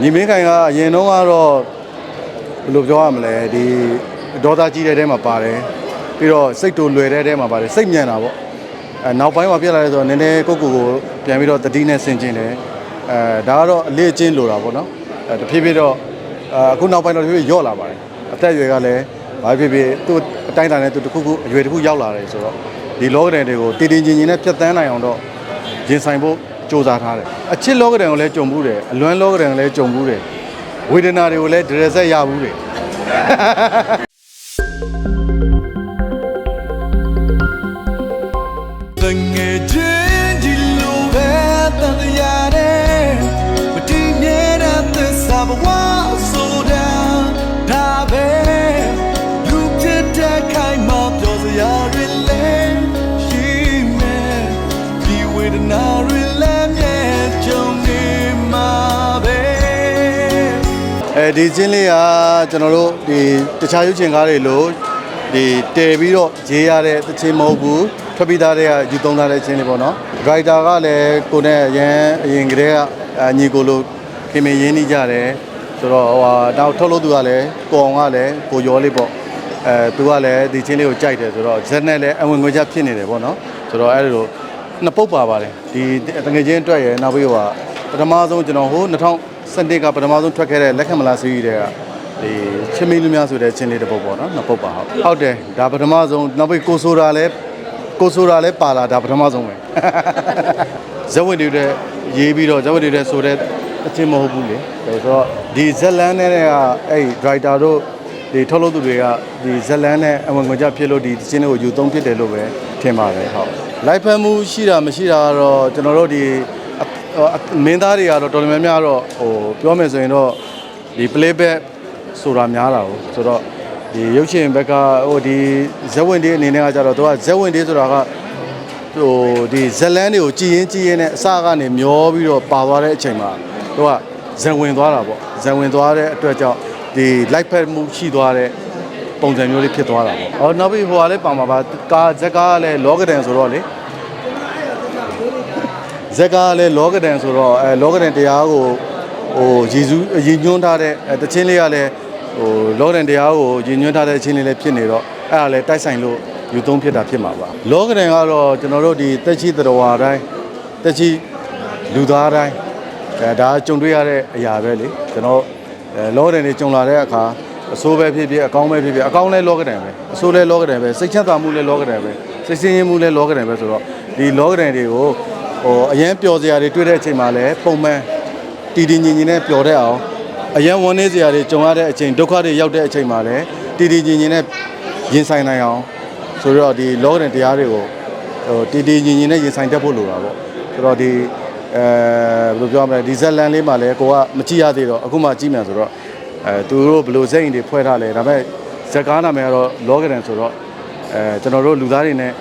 ညီမင်းခိုင်ကအရင်တော့ကတော့ဘယ်လိုပြောရမလဲဒီဒေါသကြီးတဲ့တဲမှာပါတယ်ပြီးတော့စိတ်တူလွယ်တဲ့တဲမှာပါတယ်စိတ်ညံတာပေါ့အဲနောက်ပိုင်းမှာပြစ်လာတယ်ဆိုတော့နည်းနည်းကိုယ့်ကိုယ်ကိုပြန်ပြီးတော့တတိနဲ့ဆင်ကျင်တယ်အဲဒါကတော့အလေးအကျင့်လိုတာပေါ့နော်အဲတဖြည်းဖြည်းတော့အဲအခုနောက်ပိုင်းတော့တဖြည်းဖြည်းညော့လာပါတယ်အသက်အရွယ်ကလည်းဘာဖြစ်ဖြစ်သူ့အတိုင်းအတာနဲ့သူတစ်ခုခုအရွယ်တစ်ခုရောက်လာတယ်ဆိုတော့ဒီလောကဒဏ်တွေကိုတည်တည်ငြိမ်ငြိမ်နဲ့ဖြတ်သန်းနိုင်အောင်တော့ရင်ဆိုင်ဖို့ စ조사ထားတယ်အချစ်လောကဒဏ်ကိုလည်းကြုံဘူးတယ်အလွမ်းလောကဒဏ်ကိုလည်းကြုံဘူးတယ်ဝေဒနာတွေကိုလည်းဒရဆက်ရဘူးတယ် အဲဒီချင်းလေးကကျွန်တော်တို့ဒီတခြားရုပ်ရှင်ကားတွေလို့ဒီတည်ပြီးတော့ရေးရတဲ့တချင်းမဟုတ်ဘူးထွက်ပြီးသားတွေကယူသုံးထားတဲ့ချင်းလေးပေါ့နော်ဒရိုက်တာကလည်းကိုနဲ့အရင်အရင်ကတည်းကအညီကိုလိုခင်မင်းရင်းနှီးကြတယ်ဆိုတော့ဟိုဟာနောက်ထုတ်လို့သူကလည်းကိုအောင်ကလည်းကိုရောလေးပေါ့အဲသူကလည်းဒီချင်းလေးကိုကြိုက်တယ်ဆိုတော့ဇက်နဲ့လည်းအဝင်ငွေချက်ဖြစ်နေတယ်ပေါ့နော်ဆိုတော့အဲ့လိုနှစ်ပုတ်ပါပါတယ်ဒီတငယ်ချင်းအတွက်ရယ်နောက်ပြီးဟိုဟာပထမဆုံးကျွန်တော်ဟို 2012ကပထမဆုံးထွက်ခဲ့တဲ့လက်ခံမလားစီးရီးတွေကဒီချင်းမင်းလူများဆိုတဲ့ချင်းလေးတစ်ပုတ်ပေါ့နော်နှစ်ပုတ်ပါဟုတ်ဟုတ်တယ်ဒါပထမဆုံးနောက်ပြီးကိုဆိုတာလည်းကိုဆိုတာလည်းပါလာဒါပထမဆုံးပဲဇက်ဝင်တွေတဲ့ရေးပြီးတော့ဇက်ဝင်တွေတဲ့ဆိုတဲ့အချင်းမဟုတ်ဘူးလေဒါဆိုတော့ဒီဇက်လန်းနဲ့ကအဲ့ဒီ driver တို့ဒီထုတ်လုပ်သူတွေကဒီဇက်လန်းနဲ့အဝင်ခွင့်ကြဖြစ်လို့ဒီအချင်းတွေကိုယူသုံးဖြစ်တယ်လို့ပဲထင်ပါတယ်ဟုတ်လိုက်ဖက်မှုရှိတာမရှိတာကတော့ကျွန်တော်တို့ဒီအအ မင်းသားတွေကတော့တော်တော်များများတော့ဟိုပြောမယ်ဆိုရင်တော့ဒီ playback ဆိုတာများတာကိုဆိုတော့ဒီရုပ်ရှင်ဘက်ကဟိုဒီဇက်ဝင်တွေအနေနဲ့ကကြတော့သူကဇက်ဝင်တွေဆိုတာကဟိုဒီဇလန်းတွေကိုကြည်ရင်ကြည်ရင်နဲ့အစကနေမျောပြီးတော့ပါသွားတဲ့အချိန်မှာတို့ကဇံဝင်သွားတာပေါ့ဇံဝင်သွားတဲ့အတွက်ကြောင့်ဒီ light pad မှုရှိသွားတဲ့ပုံစံမျိုးလေးဖြစ်သွားတာပေါ့။အော်နောက်ပြီးဟိုကလည်းပါမှာပါကာဇက်ကားကလည်းလောကဒန်ဆိုတော့လေ ဇက်ကားကလည်းလောကဒန်ဆိုတော့အဲလောကဒန်တရားကိုဟိုယေရှုရည်ညွှန်းထားတဲ့အဲတခြင်းလေးကလည်းဟိုလောကဒန်တရားကိုရည်ညွှန်းထားတဲ့အခြင်းလေးလည်းဖြစ်နေတော့အဲ့ဒါလည်းတိုက်ဆိုင်လို့ယူသုံးဖြစ်တာဖြစ်မှာပါလောကဒန်ကတော့ကျွန်တော်တို့ဒီတက်ချီတတော်ဝါတိုင်းတက်ချီလူသားတိုင်းအဲဒါကြုံတွေ့ရတဲ့အရာပဲလေကျွန်တော်အဲလောကဒန်တွေကြုံလာတဲ့အခါအဆိုးပဲဖြစ်ဖြစ်အကောင်းပဲဖြစ်ဖြစ်အကောင်းလဲလောကဒန်ပဲအဆိုးလဲလောကဒန်ပဲစိတ်ချမ်းသာမှုလဲလောကဒန်ပဲစိတ်ဆင်းရဲမှုလဲလောကဒန်ပဲဆိုတော့ဒီလောကဒန်တွေကို ဟိုအရင်ပျော်စရာတွေတွေ့တဲ့အချိန်မှာလဲပုံမှန်တည်တည်ငြိမ်ငြိမ်နဲ့ပျော်တဲ့အောင်အရန်ဝန်းနေစရာတွေကြုံရတဲ့အချိန်ဒုက္ခတွေရောက်တဲ့အချိန်မှာလည်းတည်တည်ငြိမ်ငြိမ်နဲ့ရင်ဆိုင်နိုင်အောင်ဆိုတော့ဒီလောကတဲ့တရားတွေကိုဟိုတည်တည်ငြိမ်ငြိမ်နဲ့ရင်ဆိုင်တတ်ဖို့လိုတာပေါ့ဆိုတော့ဒီအဲဘယ်လိုပြောရမလဲဒီဇက်လန်လေးမှာလည်းကိုကမကြည့်ရသေးတော့အခုမှကြည့်မြန်ဆိုတော့အဲသူတို့ဘယ်လိုဇက်ရင်တွေဖွဲ့ထားလဲဒါပေမဲ့ဇက်ကားနာမည်ကတော့လောကဒန်ဆိုတော့အဲကျွန်တော်တို့လူသားတွေနဲ့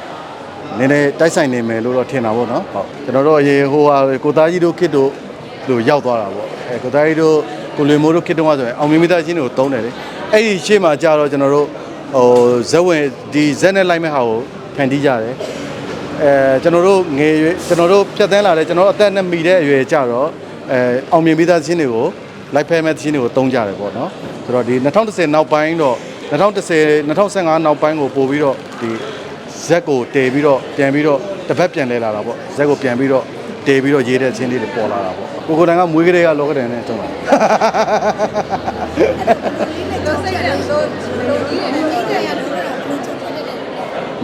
နည်းနည်းတိုက်ဆိုင်နေမယ်လို့တော့ထင်တာပေါ့နော်ဟုတ်ကျွန်တော်တို့အရင်ဟိုဟာကိုသားကြီးတို့ခစ်တို့လို့ရောက်သွားတာပေါ့အဲကိုသားကြီးတို့ကိုလွေမိုးတို့ခစ်တုန်းကဆိုရင်အောင်မင်းမိသားချင်းတွေကိုတုံးတယ်လေအဲ့ဒီရှေ့မှာကြာတော့ကျွန်တော်တို့ဟိုဇက်ဝင်ဒီဇက်နဲ့လိုက်မဲ့ဟာကိုဖန်တီးကြတယ်အဲကျွန်တော်တို့ငယ်ရွယ်ကျွန်တော်တို့ဖြတ်သန်းလာတဲ့ကျွန်တော်တို့အသက်နဲ့မီတဲ့အရွယ်ကြတော့အဲအောင်မြင်မိသားချင်းတွေကိုလိုက်ဖဲမဲ့ချင်းတွေကိုတုံးကြတယ်ပေါ့နော်ဆိုတော့ဒီ2010နောက်ပိုင်းတော့2010 2015နောက်ပိုင်းကိုပို့ပြီးတော့ဒီ ဇက်ကိုတည်ပြီးတော့ပြန်ပြီးတော့တစ်ပတ်ပြန်လဲလာတာပေါ့ဇက်ကိုပြန်ပြီးတော့တည်ပြီးတော့ရေးတဲ့အချင်းလေးတွေပေါ်လာတာပေါ့ကိုကိုတန်ကမွေးကလေးကလောကဒန်နဲ့တုံးတာတော့စိတ်ကလည်းဆိုလိုကြီးတယ်ဒီကရလို့တော့ဘယ်လိုချုပ်ထွက်နေတယ်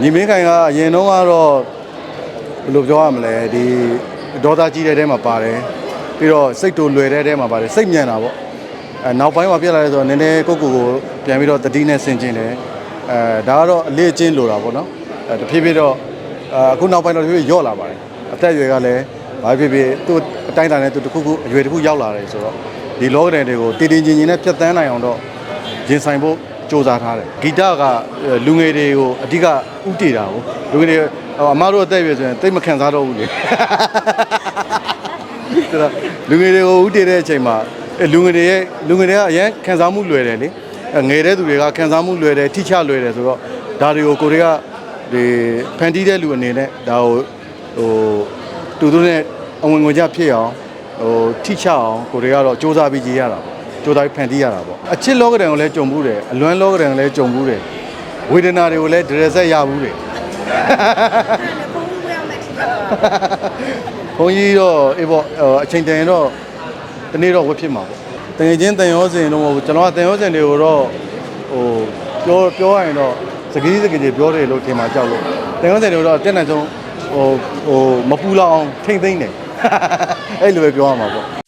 ညီမင်းခိုင်ကအရင်တော့ကတော့ဘယ်လိုပြောရမလဲဒီဒေါသကြီးတဲ့တဲမှာပါတယ်ပြီးတော့စိတ်တူလွယ်တဲ့တဲမှာပါတယ်စိတ်ညံတာပေါ့အဲနောက်ပိုင်းမှာပြစ်လာတယ်ဆိုတော့နည်းနည်းကိုယ့်ကိုယ်ကိုပြန်ပြီးတော့တတိနဲ့ဆင်ကျင်တယ်အဲဒါကတော့အလေးအကျင့်လိုတာပေါ့နော်အဲ တဖြည်းဖြည်းတော့အခုနောက်ပိုင်းတော့တဖြည်းဖြည်းညော့လာပါတယ်အသက်အရွယ်ကလည်းဘာဖြစ်ဖြစ်သူ့အတိုင်းအတာနဲ့သူတစ်ခုခုအရွယ်တစ်ခုရောက်လာတယ်ဆိုတော့ဒီလောကဒန်တွေကိုတည်တည်ငြိမ်ငြိမ်နဲ့ဖြတ်သန်းနိုင်အောင်တော့ရင်ဆိုင်ဖို့စ조사ထားတယ်ဂီတကလူငယ်တွေကိုအဓိကဥတည်တာကိုလူငယ်တွေဟိုအမတို့အသက်ပြည့်ဆိုရင်တိတ်မခံစားတော့ဘူးလေဒါတော့လူငယ်တွေကိုဥတည်တဲ့အချိန်မှာအဲလူငယ်တွေရဲ့လူငယ်တွေကအရင်ခံစားမှုလွယ်တယ်လေအဲငယ်တဲ့သူတွေကခံစားမှုလွယ်တယ်ထိချလွယ်တယ်ဆိုတော့ဒါတွေကိုကိုတွေက ဒီဖန်တီးတဲ့လူအနေနဲ့ဒါကိုဟိုတူတူနဲ့အဝင်ဝင်ကြဖြစ်အောင်ဟိုထိချအောင်ကိုတွေကတော့စူးစမ်းပြီးရေးရတာပေါ့စူးစမ်းပြီးဖန်တီးရတာပေါ့အချစ်လောကဒဏ်ကိုလည်းကြုံဘူးတယ်အလွမ်းလောကဒဏ်ကိုလည်းကြုံဘူးတယ်ဝေဒနာတွေကိုလည်းဒရဆက်ရဘူးတယ်ဘုံဝဲအောင်မယ်ထင်တာဘုန်းကြီးတော့အေးပေါ့ဟိုအချိန်တန်ရင်တော့တနေ့တော့ဝတ်ဖြစ်မှာပေါ့တငယ်ချင်းတန်ရောစင်တော့မဟုတ်ဘူးကျွန်တော်ကတန်ရောစင်တွေကိုတော့ဟိုပြောပြောရရင်တော့ စကကြီးစကကြီးပြောတယ်လို့ထင်မှာကြောက်လို့တန်ရောစင်တွေကိုတော့တက်နိုင်ဆုံးဟိုဟိုမပူလောက်အောင်ထိမ့်သိမ့်တယ်အဲ့လိုပဲပြောရမှာပေါ့